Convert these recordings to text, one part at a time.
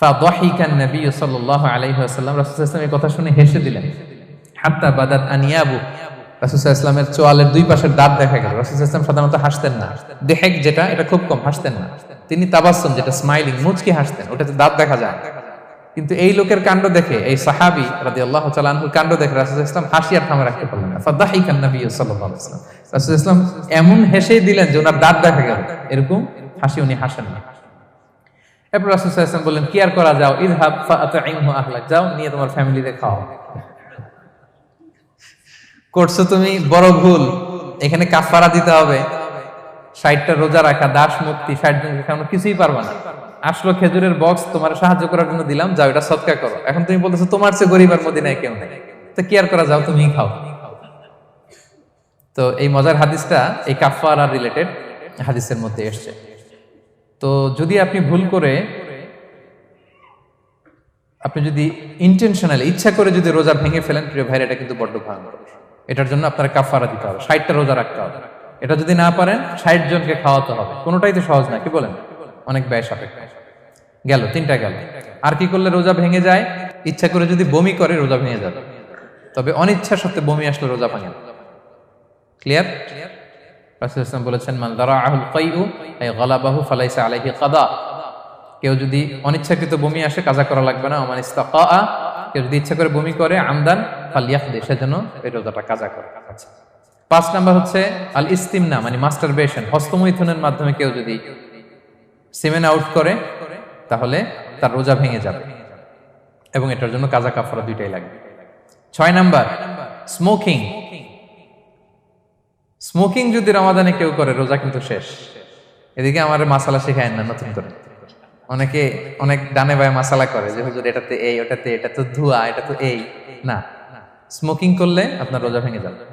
ফাদাহিকান নবী সাল্লাল্লাহু আলাইহি ওয়াসাল্লাম, রাসূল কথা শুনে হেসে দিলেন। হাত্তা বাদাত আনিয়াবু। রাসূল চোয়ালের দুই পাশের দাঁত দেখা গেল। রাসূল হাসতেন না। দেহেক যেটা, এটা খুব কম হাসতেন না। তিনি তাবাসসুম, যেটা স্মাইলিং, মুচকি হাসতেন, ওটাতে দাঁত দেখা যায়। কিন্তু এই লোকের কাণ্ড দেখে, এই সাহাবি রাদিয়াল্লাহু তাআলা কাণ্ড দেখে রাসূল ইসলাম হাসি আর থামে রাখতে পারলেন না। ফাদাহিকান নবী সাল্লাল্লাহু আলাইহি ওয়াসাল্লাম। রাসূল ইসলাম এমন হেসেই দিলেন যে ওনার দাঁত দেখা গেল। এরকম হাসি উনি হাসেন না। এরপর বললেন, কি আর করা যাও? যাও, নিয়ে তোমার ফ্যামিলিতে খাও। করছ তুমি? বড় ভুল। এখানে কাফারা দিতে হবে। ষাটটা রোজা রাখা, দাস মুক্তি, ষাট খাওয়ানো কিছুই পারবা না। আসলো খেজুরের বক্স তোমার সাহায্য করার জন্য দিলাম, যাও, এটা সৎকার করো। এখন তুমি বলতেছো, তোমার চেয়ে গরিব আর মদিনায় কেউ নেই। তো কি আর করা যাও? তুমি খাও। তো এই মজার হাদিসটা এই কাফারা রিলেটেড হাদিসের মধ্যে এসছে। তো যদি আপনি ভুল করে, আপনি যদি ইন্টেনশনালি ইচ্ছা করে যদি রোজা ভেঙে ফেলেন, প্রিয় ভাইরা এটা কিন্তু বড্ড ভয়ঙ্কর এটার জন্য আপনার কাফারা দিতে হবে, ষাটটা রোজা রাখতে হবে। এটা যদি না পারেন, ষাট জনকে খাওয়াতে হবে। কোনোটাই তো সহজ না, কি বলেন? অনেক ব্যয় সাপেক্ষ। গেল, তিনটা গেল। আর কি করলে রোজা ভেঙে যায়? ইচ্ছা করে যদি বমি করে, রোজা ভেঙে যাবে। তবে অনিচ্ছা সত্ত্বে বমি আসলে রোজা ভাঙে না। ক্লিয়ার রাসূল ইসলাম বলেছেন, মান দারাআহুল কাইউ আই গালাবাহু, ফালাইসা আলাইহি কাদা। কেউ যদি অনিচ্ছাকৃত বমি আসে, কাজা করা লাগবে না। ওমান ইস্তাকা কেউ যদি ইচ্ছা করে বমি করে, আমদান, ফালিয়াখদে সেজন্য এই রোজাটা কাজা করে। আচ্ছা। পাঁচ নাম্বার হচ্ছে আল ইস্তিমনা মানে মাস্টার মাস্টারবেশন, হস্তমৈথুনের মাধ্যমে কেউ যদি সিমেন আউট করে, তাহলে তার রোজা ভেঙে যাবে এবং এটার জন্য কাজা কাফরা দুইটাই লাগবে। ছয় নাম্বার, স্মোকিং স্মোকিং যদি রমাদানে কেউ করে, রোজা কিন্তু শেষ। এদিকে আমার মাসালা শেখায় না, নতুন করে। অনেকে অনেক ডানে বায়ে মাসালা করে যে, হুজুর, এটাতে এই, ওটাতে, এটা তো ধোয়া, এটা তো এই। না। স্মোকিং করলে আপনার রোজা ভেঙে যাবে।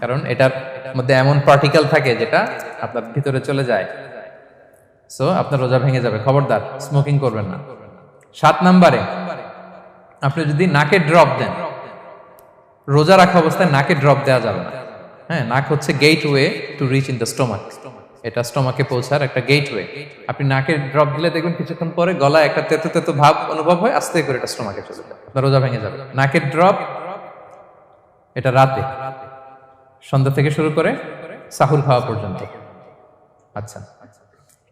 কারণ এটার মধ্যে এমন পার্টিকেল থাকে যেটা আপনার ভিতরে চলে যায়। সো আপনার রোজা ভেঙে যাবে। খবরদার স্মোকিং করবেন না। সাত নাম্বারে, আপনি যদি নাকে ড্রপ দেন, রোজা রাখা অবস্থায় নাকে ড্রপ দেওয়া যাবে না। হ্যাঁ নাক হচ্ছে gate way to reach in the stomach এটা স্টোমাকে পৌঁছার একটা গেট ওয়ে আপনি নাকে ড্রপ দিলে দেখবেন কিছুক্ষণ পরে গলায় একটা তেতো তেতো ভাব অনুভব হয়, আস্তে করে এটা স্টোমাকে চলে যাবে রোজা ভেঙে যাবে। নাকের ড্রপ এটা রাতে। সন্ধ্যা থেকে শুরু করে সাহুর খাওয়া পর্যন্ত। আচ্ছা।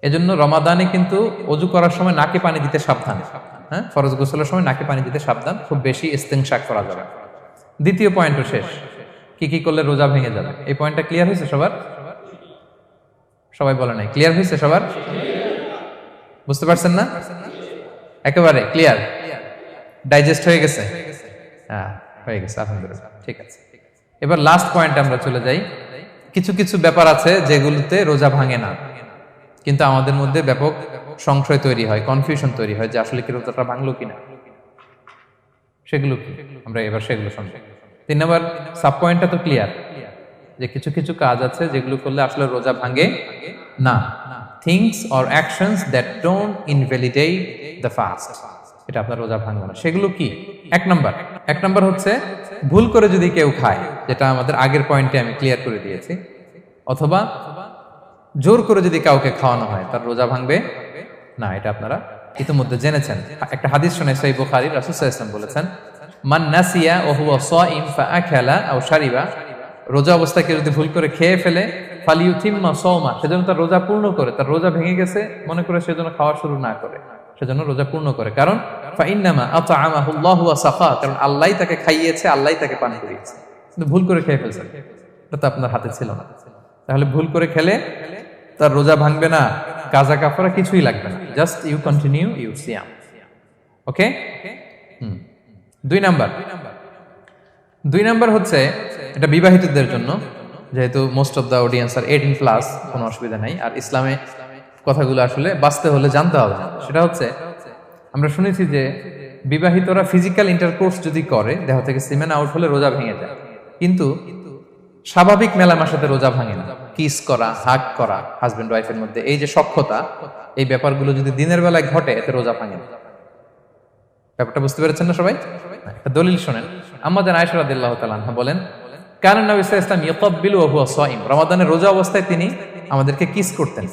এজন্য রমাদানে কিন্তু অজু করার সময় নাকে পানি দিতে সাবধান। হ্যাঁ ফরজ গোসলের সময় নাকে পানি দিতে সাবধান। খুব বেশি ইস্তেংশাক করা যাবে দ্বিতীয় পয়েন্টও শেষ। কি কি করলে রোজা ভেঙে যাবে? এই পয়েন্টটা ক্লিয়ার হয়েছে সবার? সবাই বলে নাই। ক্লিয়ার হয়েছে সবার? বুঝতে পারছেন না? একেবারে ক্লিয়ার ডাইজেস্ট হয়ে গেছে? হ্যাঁ হয়ে গেছে, আলহামদুলিল্লাহ। ঠিক আছে। এবার লাস্ট পয়েন্টে আমরা চলে যাই। কিছু কিছু ব্যাপার আছে যেগুলোতে রোজা ভাঙে না। কিন্তু আমাদের মধ্যে ব্যাপক সংশয় তৈরি হয় কনফিউশন তৈরি হয় যে আসলে কি রোজাটা ভাঙলো কিনা। সেগুলো আমরা এবার সেগুলো শুনব তিন নম্বর সাব পয়েন্টটা তো ক্লিয়ার যে কিছু কিছু কাজ আছে যেগুলো করলে আসলে রোজা ভাঙে না। Things or actions that don't invalidate the fast এটা আপনার রোজা ভাঙবে না। সেগুলো কি? এক নম্বর। এক নম্বর হচ্ছে ভুল করে যদি কেউ খায়, যেটা আমাদের আগের পয়েন্টে আমি ক্লিয়ার করে দিয়েছি, অথবা জোর করে যদি কাউকে খাওয়ানো হয়, তার রোজা ভাঙবে না। এটা আপনারা ইতিমধ্যে জেনেছেন। একটা হাদিস শুনে সেই বুখারী আলাইহি ওয়াসাল্লাম বলেছেন মান নাসিয়া ওয়া হুয়া সাইম ফাআকালা আও শারিবা রোজা অবস্থায় কেউ যদি ভুল করে খেয়ে ফেলে, ফালিউতিম্মা সাওমা সেজন্য তার রোজা পূর্ণ করে, তার রোজা ভেঙে গেছে, মনে করে সেজন্য খাওয়া শুরু না করে সেজন্য রোজা পূর্ণ করে। কারণ ফাইন্নামা আতআমাহু আল্লাহু ওয়া সাখা কারণ আল্লাহই তাকে খাইয়েছে, আল্লাহই তাকে পান করিয়েছে কিন্তু ভুল করে খেয়ে ফেলছে। এটা তো আপনার হাতে ছিল না। তাহলে ভুল করে খেলে তার রোজা ভাঙবে না কাজা কাফরা কিছুই লাগবে না। জাস্ট ইউ কন্টিনিউ ইউ সিয়াম। ওকে? হুম। দুই নাম্বার। দুই নাম্বার হচ্ছে, এটা বিবাহিতদের জন্য, যেহেতু মোস্ট অফ দ্য অডিয়েন্স আর এইটিন প্লাস কোনো অসুবিধা নাই। আর ইসলামে কথাগুলো আসলে বাঁচতে হলে জানতে হবে। সেটা হচ্ছে, আমরা শুনেছি যে বিবাহিতরা ফিজিক্যাল ইন্টারকোর্স যদি করে, দেহ থেকে সিমেন আউট হলে রোজা ভেঙে যায়। কিন্তু স্বাভাবিক মেলামেশাতে রোজা ভাঙে না। কিস করা হাক করা হাজবেন্ড ওয়াইফের মধ্যে এই যে সক্ষতা এই ব্যাপারগুলো যদি দিনের বেলায় ঘটে, এতে রোজা ভাঙে না। ব্যাপারটা বুঝতে পেরেছেন না সবাই? একটা দলিল শোনেন। আমাদের তাআলা বলেন কারণ নবী সাল্লাল্লাহু আলাইহি ওয়াসাল্লাম ইয়াকাব্বিলু ওয়া হুয়া সাইম রমাদানের রোজা অবস্থায় তিনি আমাদেরকে কিস করতেন।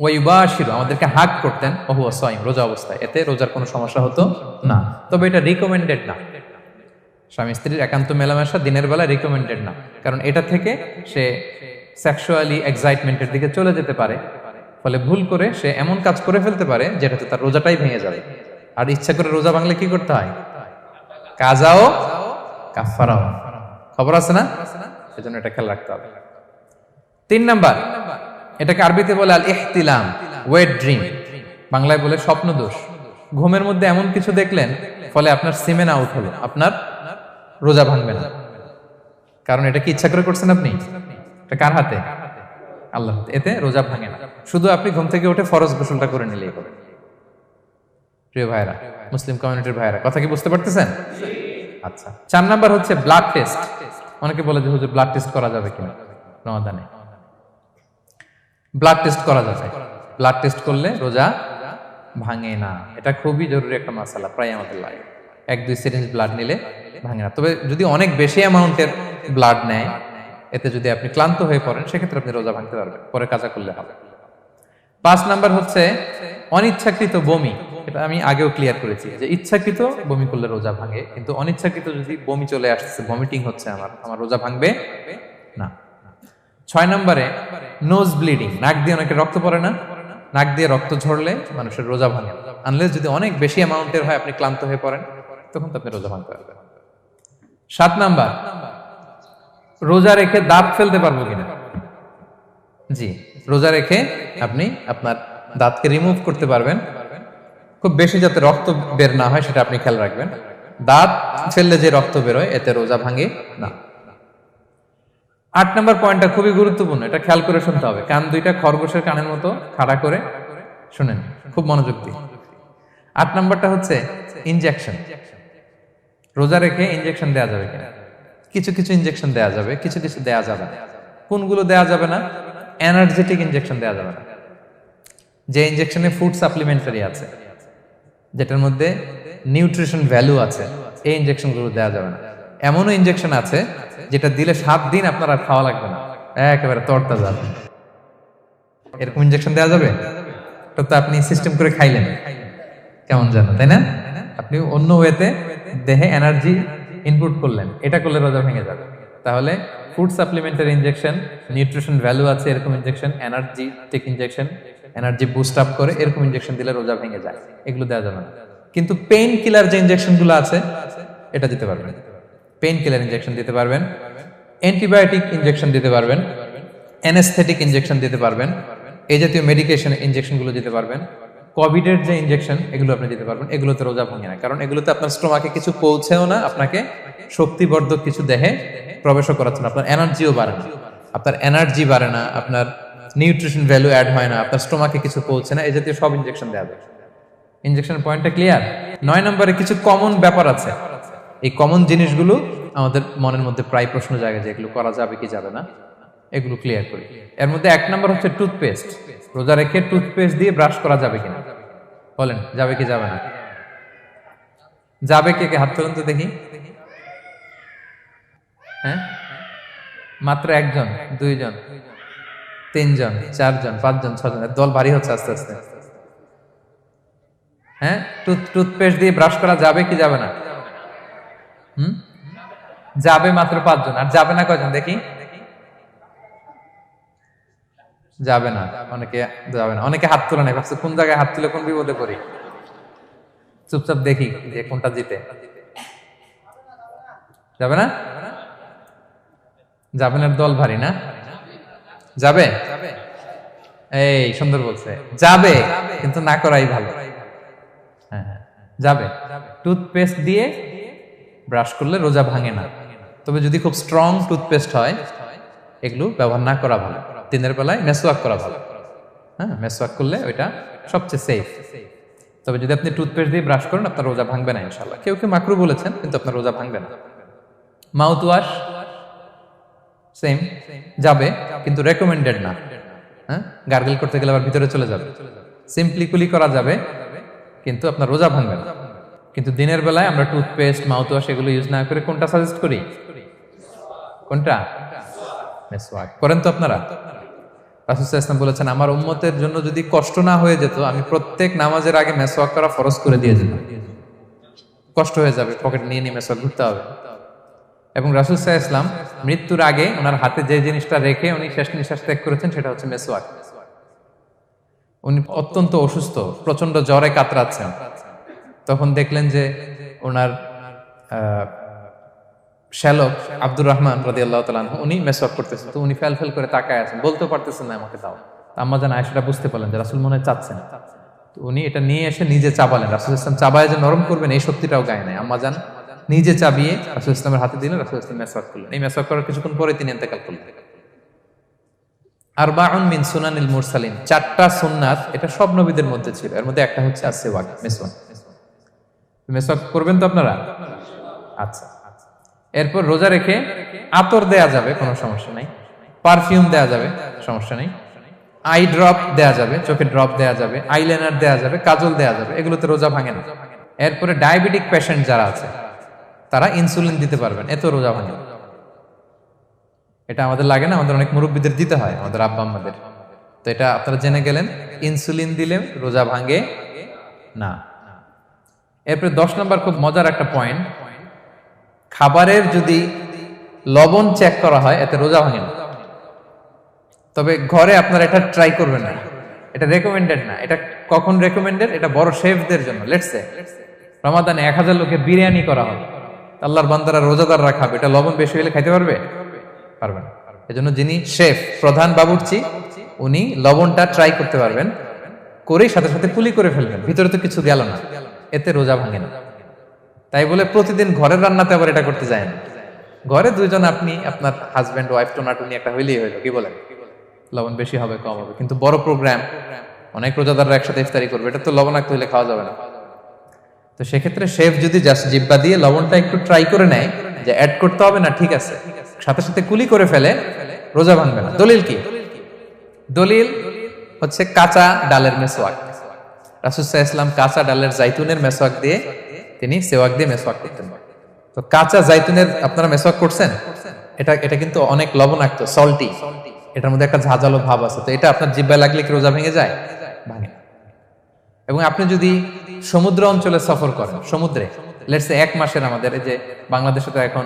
ওয়াইবাশিরু আমাদেরকে হাক করতেন ওহু সাইম রোজা অবস্থায়। এতে রোজার কোনো সমস্যা হতো না। তবে এটা রিকমেন্ডেড না। স্বামী স্ত্রীর একান্ত মেলামেশা দিনের বেলা রিকমেন্ডেড না। কারণ এটা থেকে সে সেক্সুয়ালি এক্সাইটমেন্টের দিকে চলে যেতে পারে। ফলে ভুল করে সে এমন কাজ করে ফেলতে পারে, যেটাতে তার রোজাটাই ভেঙে যাবে। আর ইচ্ছা করে রোজা ভাঙলে কি করতে হয়? কাজাও কাফারাও খবর আছে না? সেজন্য এটা খেয়াল রাখতে হবে। তিন নাম্বার, এটাকে আরবিতে বলে আল ইহতিলাম ওয়েট ড্রিম বাংলায় বলে স্বপ্ন দোষ ঘুমের মধ্যে এমন কিছু দেখলেন, ফলে আপনার সিমেন আউট হলো, আপনার রোজা ভাঙবে না। কারণ এটা কি ইচ্ছা করে করছেন আপনি? এটা কার হাতে? আল্লাহ এতে রোজা ভাঙে না। শুধু আপনি ঘুম থেকে উঠে ফরজ গোসলটা করে নিলেই হবে। প্রিয় ভাইরা, মুসলিম কমিউনিটির ভাইরা, কথা কি বুঝতে পারতেছেন? আচ্ছা চার নাম্বার হচ্ছে ব্লাড টেস্ট অনেকে বলে যে, হুজুর ব্লাড টেস্ট করা যাবে কিনা? রমাদানে। ব্লাড টেস্ট করা যাবে। ব্লাড টেস্ট করলে রোজা ভাঙে না। এটা খুবই জরুরি একটা মশালা প্রায় আমাদের লাগে এক, দুই সিরিঞ্জ ব্লাড নিলে ভাঙে না। তবে যদি অনেক বেশি অ্যামাউন্টের ব্লাড নেয়, এতে যদি আপনি ক্লান্ত হয়ে পড়েন, সেক্ষেত্রে আপনি রোজা ভাঙতে পারবেন। পরে কাজা করলে হবে। পাঁচ নাম্বার হচ্ছে অনিচ্ছাকৃত বমি। এটা আমি আগেও ক্লিয়ার করেছি, যে ইচ্ছাকৃত বমি করলে রোজা ভাঙে, কিন্তু অনিচ্ছাকৃত যদি বমি চলে আসছে ভমিটিং হচ্ছে আমার আমার রোজা ভাঙবে না। ছয় নম্বরে নোজ ব্লিডিং নাক দিয়ে অনেকে রক্ত পড়ে না, নাক দিয়ে রক্ত ঝরলে মানুষের রোজা ভাঙে আনলেস যদি অনেক বেশি অ্যামাউন্টের হয়, আপনি ক্লান্ত হয়ে পড়েন, তখন তো আপনি রোজা ভাঙতে পারবেন। সাত নাম্বার, রোজা রেখে দাঁত ফেলতে পারব কিনা? জি, রোজা রেখে আপনি আপনার দাঁতকে রিমুভ করতে পারবেন খুব বেশি যাতে রক্ত বের না হয়, সেটা আপনি খেয়াল রাখবেন। দাঁত ফেললে যে রক্ত বেরোয়, এতে রোজা ভাঙে না। আট নম্বর পয়েন্টটা খুবই গুরুত্বপূর্ণ, এটা খেয়াল করে শুনতে হবে। কান দুইটা খরগোশের কানের মতো খাড়া করে শুনেন, খুব মনোযোগ দিয়ে। আট নম্বরটা হচ্ছে ইনজেকশন রোজা রেখে ইনজেকশন দেওয়া যাবে কিনা? কিছু কিছু ইনজেকশন দেওয়া যাবে, কিছু কিছু দেওয়া যাবে না। কোনগুলো দেওয়া যাবে না? এনার্জেটিক ইনজেকশন দেওয়া যাবে না। যে ইনজেকশনে ফুড সাপ্লিমেন্টারি আছে। যেটার মধ্যে নিউট্রিশন ভ্যালু আছে, এই ইনজেকশনগুলো দেওয়া যাবে না। এমনও ইনজেকশন আছে যেটা দিলে সাত দিন আপনার আর খাওয়া লাগবে না। একেবারে তরতা যাবে এরকম ইনজেকশন দেওয়া যাবে? তো আপনি সিস্টেম করে খাইলেন। কেমন জানো, তাই না? আপনি অন্য ওয়েতে দেহে এনার্জি ইনপুট করলেন। এটা করলে রোজা ভেঙে যাবে। তাহলে food supplementary injection nutrition value আছে এরকম injection energy take injection energy boost up করে এরকম ইনজেকশন দিলে রোজা ভেঙে যায়। এগুলো দেওয়া যাবে না। কিন্তু পেইন কিলার যে ইনজেকশনগুলো আছে, এটা দিতে পারবেন। পেইন কিলার ইনজেকশন দিতে পারবেন। অ্যান্টিবায়োটিক ইনজেকশন দিতে পারবেন। অ্যানেস্থেটিক ইনজেকশন দিতে পারবেন। এই জাতীয় মেডিকেশন ইনজেকশনগুলো দিতে পারবেন। কোভিডের যে ইনজেকশন এগুলো আপনি দিতে পারবেন। এগুলোতে রোজা ভাঙে না কারণ এগুলোতে আপনার স্টোমাকে কিছু পৌঁছেও না, আপনাকে শক্তিবর্ধক কিছু দেহে প্রবেশও করাচ্ছে না। আপনার এনার্জিও বাড়ে না। আপনার এনার্জি বাড়ে না, আপনার নিউট্রিশন ভ্যালু অ্যাড হয় না, আপনার স্টোমাকে কিছু পৌঁছে না, এই জাতীয় সব ইনজেকশন দেওয়া যায় ইনজেকশন পয়েন্টটা ক্লিয়ার নয় নম্বরে কিছু কমন ব্যাপার আছে। এই কমন জিনিসগুলো আমাদের মনের মধ্যে প্রায় প্রশ্ন জাগে যে এগুলো করা যাবে কি যাবে না। এগুলো ক্লিয়ার করি। এর মধ্যে এক নম্বর হচ্ছে টুথপেস্ট রোজা রেখে টুথপেস্ট দিয়ে ব্রাশ করা যাবে কিনা? বলেন, যাবে কি যাবে না? যাবে কে কে? হাত তুলুন তো দেখি। হ্যাঁ? মাত্র একজন, দুইজন। তিনজন চারজন পাঁচজন ছজন দল ভারী হচ্ছে আস্তে আস্তে হ্যাঁ টুথ টুথপেস্ট দিয়ে ব্রাশ করা যাবে কি যাবে না হুম যাবে মাত্র পাঁচজন আর যাবে না কয়জন দেখি যাবে না অনেকে যাবে না অনেকে হাত তুলে নেই ভাবছে কোন জায়গায় হাত তুলে কোন বিপদে পড়ি চুপচাপ দেখি যে কোনটা জিতে যাবে না যাবে না দল ভারী না যাবে? এই, সুন্দর বলছে। যাবে, কিন্তু না করাই ভালো। হ্যাঁ হ্যাঁ যাবে। টুথপেস্ট দিয়ে ব্রাশ করলে রোজা ভাঙে না। তবে যদি খুব স্ট্রং টুথপেস্ট হয়, এগুলো ব্যবহার না করা ভালো। দিনের বেলায় মেসওয়াক করা ভালো। হ্যাঁ মেসওয়াক করলে ওইটা সবচেয়ে সেফ তবে যদি আপনি টুথপেস্ট দিয়ে ব্রাশ করেন, আপনার রোজা ভাঙবে না ইনশাল্লাহ কেউ কেউ মাকরু বলেছেন, কিন্তু আপনার রোজা ভাঙবে না। মাউথ ওয়াশ সেম যাবে, কিন্তু রেকমেন্ডেড না। হ্যাঁ? গার্গেল করতে গেলে আবার ভিতরে চলে যাবে। সিম্পলি কুলি করা যাবে, কিন্তু আপনার রোজা ভাঙবে না। কিন্তু দিনের বেলায় আমরা টুথপেস্ট মাউথ ওয়াশ এগুলো ইউজ না করে কোনটা সাজেস্ট করি? কোনটা? মেসওয়াক করেন তো আপনারা। রাসুসাহ ইসলাম বলেছেন, আমার উম্মতের জন্য যদি কষ্ট না হয়ে যেত, আমি প্রত্যেক নামাজের আগে মেসওয়াক করা ফরজ করে দিয়ে যেতাম। কষ্ট হয়ে যাবে পকেট নিয়ে নিয়ে মেসওয়াক ঘুরতে হবে। এবং রাসুল সাহা ইসলাম মৃত্যুর আগে ওনার হাতে যে জিনিসটা রেখে উনি শেষ নিঃশ্বাস ত্যাগ করেছেন, সেটা হচ্ছে মেসওয়াক। উনি অত্যন্ত অসুস্থ প্রচণ্ড জ্বরে কাতরাচ্ছেন। তখন দেখলেন যে ওনার শ্যালক আব্দুর রহমান রাদি আল্লাহ উনি মেসওয়াক করতেছেন। তো উনি ফেল ফেল করে তাকায় আছেন, বলতে পারতেছেন না আমাকে দাও আম্মা জান আয়সাটা বুঝতে পারলেন যে রাসুল মনে চাচ্ছেন। তো উনি এটা নিয়ে এসে নিজে চাবালেন রাসুল ইসলাম চাবায় যে নরম করবেন, এই শক্তিটাও গায়ে নাই। আম্মা জান নিজে চাবিয়ে রাসুল ইসলামের হাতে দিলেন, রাসুল ইসলাম মেসওয়াক করলেন। এই মেসওয়াক করার কিছুক্ষণ পরে তিনি এতেকাল করলেন। আরবাউন মিন সুনানিল মুরসালিন, চারটা সুন্নাত এটা সব নবীদের মধ্যে ছিল। এর মধ্যে একটা হচ্ছে আসেওয়াক মেসওয়াক। মেসওয়াক করবেন তো আপনারা? আচ্ছা। এরপর রোজা রেখে আতর দেয়া যাবে, কোনো সমস্যা নাই। পারফিউম দেয়া যাবে, সমস্যা নেই। আই ড্রপ দেয়া যাবে, চোখে ড্রপ দেয়া যাবে, আইলাইনার দেয়া যাবে, কাজল দেয়া যাবে, এগুলোতে রোজা ভাঙে না। এরপরে ডায়াবেটিক পেশেন্ট যারা আছে তারা ইনসুলিন দিতে পারবেন। এত রোজা ভাঙে এটা আমাদের লাগে না, আমাদের অনেক মুরব্বীদের দিতে হয়, আমাদের আব্বা আম্মাদের। তো এটা আপনারা জেনে গেলেন ইনসুলিন দিলে রোজা ভাঙে না। এরপরে দশ নম্বর খুব মজার একটা পয়েন্ট খাবারের যদি লবণ চেক করা হয়, এতে রোজা ভাঙে না। তবে ঘরে আপনারা এটা ট্রাই করবেন না। এটা রেকমেন্ডেড না। এটা কখন রেকমেন্ডেড এটা বড় শেফদের জন্য। লেটসে রমাদানে এক হাজার লোকের বিরিয়ানি করা হবে আল্লাহর বান্দারা রোজাদাররা খাবে এটা লবণ বেশি হলে খাইতে পারবে? পারবে না। এজন্য যিনি শেফ, প্রধান বাবুর্চি, উনি লবণটা ট্রাই করতে পারবেন, করেই সাথে সাথে পুলি করে ফেলবেন। ভিতরে তো কিছু গেল না। এতে রোজা ভাঙে না। তাই বলে প্রতিদিন ঘরের রান্নাতে আবার এটা করতে যায় না। ঘরে দুইজন আপনি, আপনার হাজব্যান্ড ওয়াইফ টোনাটুনি একটা হইলেই হইল কি বলেন? লবণ বেশি হবে, কম হবে। কিন্তু বড় প্রোগ্রাম অনেক রোজাদাররা একসাথে ইফতারি করবে। এটা তো লবণাক্ত হইলে খাওয়া যাবে না। তো সেক্ষেত্রে শেফ যদি জাস্ট জিব্বা দিয়ে লবণটা একটু ট্রাই করে নেয় যে অ্যাড করতে হবে না, ঠিক আছে। সাথে সাথে কুলি করে ফেলে, রোজা ভাঙবে না। দলিল কি? দলিল হচ্ছে কাঁচা ডালের মেসোয়াক। রাসুসাহ ইসলাম কাঁচা ডালের জাইতুনের মেসোয়াক দিয়ে তিনি সেওয়াক দিয়ে মেসোয়াক করতেন। তো কাঁচা জাইতুনের আপনারা মেসোয়াক করছেন? এটা এটা কিন্তু অনেক লবণাক্ত সল্টি এটার মধ্যে একটা ঝাঁঝালো ভাব আছে। তো এটা আপনার জিব্বায় লাগলে কি রোজা ভেঙে যায়? ভাঙে। এবং আপনি যদি সমুদ্র অঞ্চলে সফর করেন, সমুদ্রে লেটসে এক মাসের আমাদের যে বাংলাদেশে তো এখন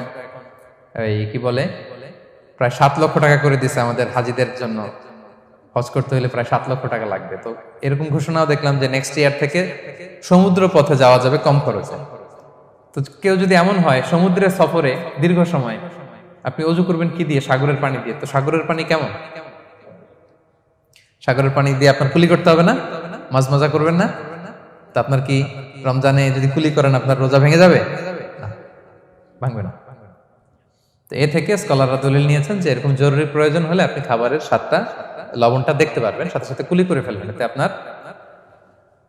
এই কি বলে, প্রায় সাত লক্ষ টাকা করে দিছে আমাদের হাজিদের জন্য। হজ করতে হলে প্রায় সাত লক্ষ টাকা লাগবে। তো এরকম ঘোষণাও দেখলাম যে নেক্সট ইয়ার থেকে সমুদ্র পথে যাওয়া যাবে কম খরচে। তো কেউ যদি এমন হয় সমুদ্রের সফরে দীর্ঘ সময়, আপনি অজু করবেন কি দিয়ে? সাগরের পানি দিয়ে। তো সাগরের পানি কেমন? সাগরের পানি দিয়ে আপনার কুলি করতে হবে না? মাছ মজা করবেন না? তা আপনার কি রমজানে যদি কুলি করেন আপনার রোজা ভেঙে যাবে? না, ভাঙবে না। তো এ থেকে স্কলাররা দলিল নিয়েছেন যে এরকম জরুরি প্রয়োজন হলে আপনি খাবারের স্বাদটা লবণটা দেখতে পারবেন সাথে সাথে কুলি করে ফেলবেন এতে আপনার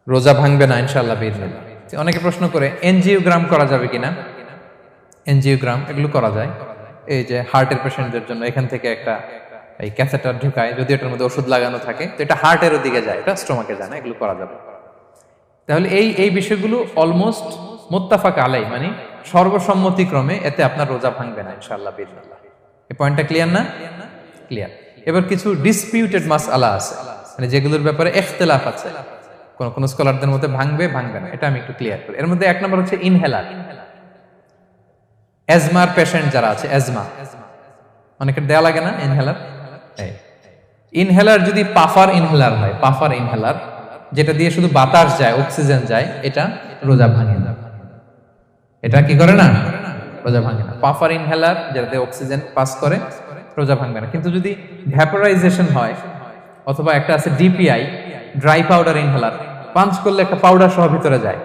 রোজা ভাঙবে না ইনশাল্লাহ বিদিনিল্লাহ। অনেকে প্রশ্ন করে এনজিওগ্রাম করা যাবে কিনা? এনজিওগ্রাম এগুলো করা যায়। এই যে হার্টের পেশেন্টদের জন্য এখান থেকে একটা এই ক্যাথেটার ঢুকায় যদি এটার মধ্যে ওষুধ লাগানো থাকে, তো এটা হার্টের দিকে যায়, এটা স্টোমাকে যায় না, এগুলো করা যাবে। তাহলে এই এই বিষয়গুলো অলমোস্ট মোত্তাফাক আলাই মানে সর্বসম্মতিক্রমে এতে আপনার রোজা ভাঙবে না, ইনশাআল্লাহ বিদিনিল্লাহ। এই পয়েন্টটা ক্লিয়ার না? ক্লিয়ার এবার কিছু ডিসপিউটেড মাস আলা আছে মানে যেগুলোর ব্যাপারে এখতেলাফ আছে। কোন কোন স্কলারদের মধ্যে ভাঙবে ভাঙবে না, এটা আমি একটু ক্লিয়ার করি। এর মধ্যে এক নম্বর হচ্ছে ইনহেলার এজমার পেশেন্ট যারা আছে এজমা অনেকের দেয়া লাগে না ইনহেলার ইনহেলার যদি পাফার ইনহেলার হয়, পাফার ইনহেলার যেটা দিয়ে শুধু বাতাস যায় অক্সিজেন যায়, এটা রোজা ভাঙে না। এটা কি করে না? রোজা ভাঙে না। পাফার ইনহেলার যেটাতে অক্সিজেন পাস করে, রোজা ভাঙবে না। কিন্তু যদি ভ্যাপোরাইজেশন হয়, অথবা একটা আছে DPI dry powder inhaler punch করলে একটা পাউডার সহ ভিতরে যায়।